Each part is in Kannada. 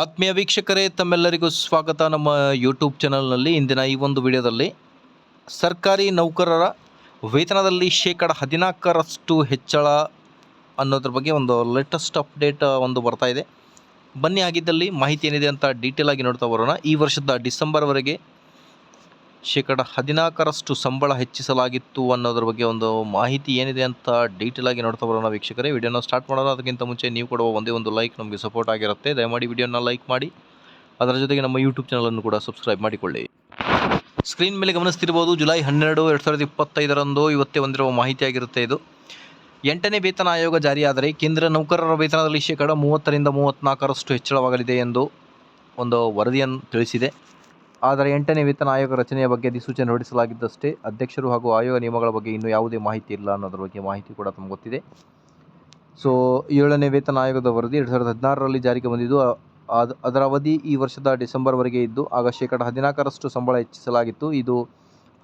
ಆತ್ಮೀಯ ವೀಕ್ಷಕರೇ, ತಮ್ಮೆಲ್ಲರಿಗೂ ಸ್ವಾಗತ. ನಮ್ಮ ಯೂಟ್ಯೂಬ್ ಚಾನಲ್ನಲ್ಲಿ ಇಂದಿನ ಈ ಒಂದು ವಿಡಿಯೋದಲ್ಲಿ ಸರ್ಕಾರಿ ನೌಕರರ ವೇತನದಲ್ಲಿ ಶೇಕಡ ಹದಿನಾಲ್ಕರಷ್ಟು ಹೆಚ್ಚಳ ಅನ್ನೋದ್ರ ಬಗ್ಗೆ ಒಂದು ಲೇಟೆಸ್ಟ್ ಅಪ್ಡೇಟ್ ಒಂದು ಬರ್ತಾ ಇದೆ. ಬನ್ನಿ ಆಗಿದ್ದಲ್ಲಿ ಮಾಹಿತಿ ಏನಿದೆ ಅಂತ ಡೀಟೇಲಾಗಿ ನೋಡ್ತಾ ಬರೋಣ. ಈ ವರ್ಷದ ಡಿಸೆಂಬರ್ವರೆಗೆ ಶೇಕಡ ಹದಿನಾಲ್ಕರಷ್ಟು ಸಂಬಳ ಹೆಚ್ಚಿಸಲಾಗಿತ್ತು ಅನ್ನೋದ್ರ ಬಗ್ಗೆ ಒಂದು ಮಾಹಿತಿ ಏನಿದೆ ಅಂತ ಡೀಟೇಲ್ ಆಗಿ ನೋಡ್ತಾ ಬರೋಣ ವೀಕ್ಷಕರೇ. ವಿಡಿಯೋನ ಸ್ಟಾರ್ಟ್ ಮಾಡೋಣ. ಅದಕ್ಕಿಂತ ಮುಂಚೆ ನೀವು ಕೊಡುವ ಒಂದೇ ಒಂದು ಲೈಕ್ ನಮಗೆ ಸಪೋರ್ಟ್ ಆಗಿರುತ್ತೆ. ದಯಮಾಡಿ ವಿಡಿಯೋನ ಲೈಕ್ ಮಾಡಿ. ಅದರ ಜೊತೆಗೆ ನಮ್ಮ ಯೂಟ್ಯೂಬ್ ಚಾನಲನ್ನು ಕೂಡ ಸಬ್ಸ್ಕ್ರೈಬ್ ಮಾಡಿಕೊಳ್ಳಿ. ಸ್ಕ್ರೀನ್ ಮೇಲೆ ಗಮನಿಸ್ತಿರ್ಬೋದು ಜುಲೈ ಹನ್ನೆರಡು, ಎರಡು ಸಾವಿರದ ಇಪ್ಪತ್ತೈದರಂದು ಇವತ್ತೇ ಹೊಂದಿರುವ ಮಾಹಿತಿ ಆಗಿರುತ್ತೆ ಇದು. ಎಂಟನೇ ವೇತನ ಆಯೋಗ ಜಾರಿಯಾದರೆ ಕೇಂದ್ರ ನೌಕರರ ವೇತನದಲ್ಲಿ ಶೇಕಡ ಮೂವತ್ತರಿಂದ ಮೂವತ್ತ್ನಾಲ್ಕರಷ್ಟು ಹೆಚ್ಚಳವಾಗಲಿದೆ ಎಂದು ಒಂದು ವರದಿಯನ್ನು ತಿಳಿಸಿದೆ. ಆದರೆ ಎಂಟನೇ ವೇತನ ಆಯೋಗ ರಚನೆಯ ಬಗ್ಗೆ ಅಧಿಸೂಚನೆ ಹೊರಡಿಸಲಾಗಿದ್ದಷ್ಟೇ, ಅಧ್ಯಕ್ಷರು ಹಾಗೂ ಆಯೋಗ ನಿಯಮಗಳ ಬಗ್ಗೆ ಇನ್ನೂ ಯಾವುದೇ ಮಾಹಿತಿ ಇಲ್ಲ ಅನ್ನೋದ್ರ ಬಗ್ಗೆ ಮಾಹಿತಿ ಕೂಡ ತಮಗೆ ಗೊತ್ತಿದೆ. ಸೊ ಏಳನೇ ವೇತನ ಆಯೋಗದ ವರದಿ ಎರಡು ಸಾವಿರದ ಹದಿನಾರರಲ್ಲಿ ಜಾರಿಗೆ ಬಂದಿದ್ದು ಅದರ ಅವಧಿ ಈ ವರ್ಷದ ಡಿಸೆಂಬರ್ವರೆಗೆ ಇದ್ದು, ಆಗ ಶೇಕಡ ಹದಿನಾಲ್ಕರಷ್ಟು ಸಂಬಳ ಹೆಚ್ಚಿಸಲಾಗಿತ್ತು. ಇದು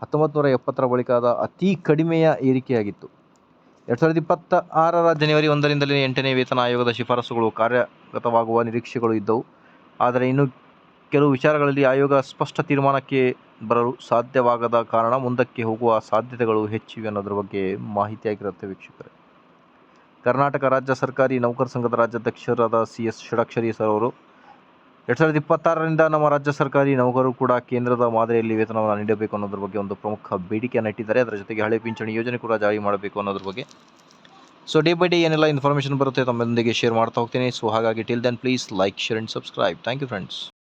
ಹತ್ತೊಂಬತ್ತು ನೂರ ಎಪ್ಪತ್ತರ ಬಳಿಕದ ಅತಿ ಕಡಿಮೆಯ ಏರಿಕೆಯಾಗಿತ್ತು. ಎರಡು ಸಾವಿರದ ಇಪ್ಪತ್ತ ಆರರ ಜನವರಿ ಒಂದರಿಂದಲೇ ಎಂಟನೇ ವೇತನ ಆಯೋಗದ ಶಿಫಾರಸುಗಳು ಕಾರ್ಯಗತವಾಗುವ ನಿರೀಕ್ಷೆಗಳು ಇದ್ದವು. ಆದರೆ ಇನ್ನು ಕೆಲವು ವಿಚಾರಗಳಲ್ಲಿ ಆಯೋಗ ಸ್ಪಷ್ಟ ತೀರ್ಮಾನಕ್ಕೆ ಬರಲು ಸಾಧ್ಯವಾಗದ ಕಾರಣ ಮುಂದಕ್ಕೆ ಹೋಗುವ ಸಾಧ್ಯತೆಗಳು ಹೆಚ್ಚಿವೆ ಅನ್ನೋದ್ರ ಬಗ್ಗೆ ಮಾಹಿತಿಯಾಗಿರುತ್ತೆ ವೀಕ್ಷಕರೇ. ಕರ್ನಾಟಕ ರಾಜ್ಯ ಸರ್ಕಾರಿ ನೌಕರ ಸಂಘದ ರಾಜ್ಯಾಧ್ಯಕ್ಷರಾದ ಸಿ ಎಸ್ ಷಡಕ್ಷರಿ ಸರ್ ಅವರು, ಎರಡು ಸಾವಿರದ ಇಪ್ಪತ್ತಾರರಿಂದ ನಮ್ಮ ರಾಜ್ಯ ಸರ್ಕಾರಿ ನೌಕರರು ಕೂಡ ಕೇಂದ್ರದ ಮಾದರಿಯಲ್ಲಿ ವೇತನವನ್ನು ನೀಡಬೇಕು ಅನ್ನೋದ್ರ ಬಗ್ಗೆ ಒಂದು ಪ್ರಮುಖ ಬೇಡಿಕೆಯನ್ನು ಇಟ್ಟಿದ್ದಾರೆ. ಅದರ ಜೊತೆಗೆ ಹಳೆ ಪಿಂಚಣಿ ಯೋಜನೆ ಕೂಡ ಜಾರಿ ಮಾಡಬೇಕು ಅನ್ನೋದ್ರ ಬಗ್ಗೆ. ಸೊ ಡೇ ಬೈ ಡೇ ಏನೆಲ್ಲ ಇನ್ಫಾರ್ಮೇಷನ್ ಬರುತ್ತೆ ತಮ್ಮೊಂದಿಗೆ ಶೇರ್ ಮಾಡ್ತಾ ಹೋಗ್ತೀನಿ. ಸೊ ಹಾಗಾಗಿ till then please like share and subscribe thank you friends